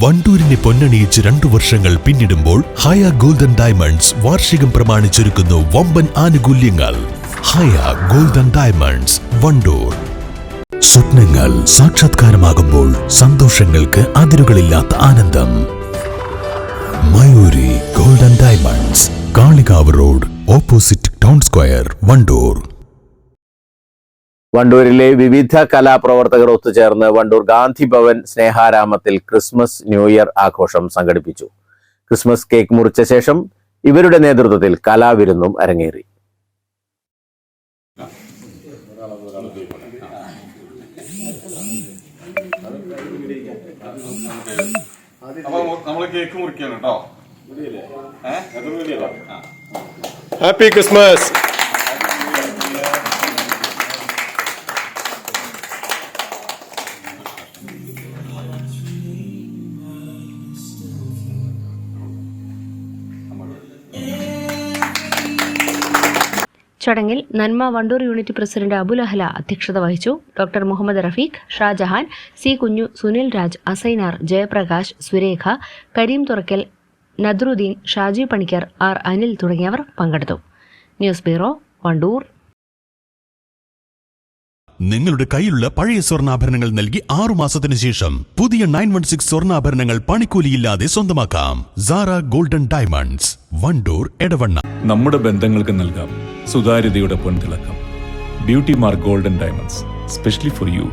വണ്ടൂരിനെ പൊന്നണിയിച്ച് രണ്ടു വർഷങ്ങൾ പിന്നിടുമ്പോൾ ഹയ ഗോൾഡൻ ഡയമണ്ട്സ് വാർഷികം പ്രമാണിച്ചൊരുക്കുന്നു വമ്പൻ ആനുകൂല്യങ്ങൾ. Haya golden diamonds Wandoor. സ്വപ്നങ്ങൾ സാക്ഷാത്കാരമാകുമ്പോൾ സന്തോഷങ്ങൾക്ക് അതിരുകളില്ലാത്ത ആനന്ദം. Mayuri golden diamonds Kalikavu road opposite town square Wandoor. വണ്ടൂരിലെ വിവിധ കലാപ്രവർത്തകർ ഒത്തുചേർന്ന് വണ്ടൂർ ഗാന്ധി ഭവൻ സ്നേഹാരാമത്തിൽ ക്രിസ്മസ് ന്യൂ ഇയർ ആഘോഷം സംഘടിപ്പിച്ചു. ക്രിസ്മസ് കേക്ക് മുറിച്ച ശേഷം ഇവരുടെ നേതൃത്വത്തിൽ കലാവിരുന്നും അരങ്ങേറി. കേക്ക് മുറിക്കാണ് കേട്ടോ. Happy Christmas. ചടങ്ങിൽ നന്മ വണ്ടൂർ യൂണിറ്റ് പ്രസിഡന്റ് അബുൽ അഹ്ല അധ്യക്ഷത വഹിച്ചു. Doctor Muhammad Rafeeq Shajahan C Kunju Sunil Raj Asainar Jayaprakash Surekha Kareem Thurakkal Nadruddeen Shaji Panicker R Anil തുടങ്ങിയവർ പങ്കെടുത്തു. News bureau Wandoor. നിങ്ങളുടെ കയ്യിലുള്ള പഴയ സ്വർണാഭരണങ്ങൾ നൽകി ആറു മാസത്തിനു ശേഷം പുതിയ നയൻ വൺ സിക്സ് സ്വർണാഭരണങ്ങൾ പണിക്കൂലിയില്ലാതെ സ്വന്തമാക്കാം. Sara golden diamonds Wandoor Edavanna. നമ്മുടെ ബന്ധങ്ങൾക്ക് നൽകാം. സുതാര്യതയുടെ പൊൻതിളക്കം. Beauty mark golden diamonds specially for you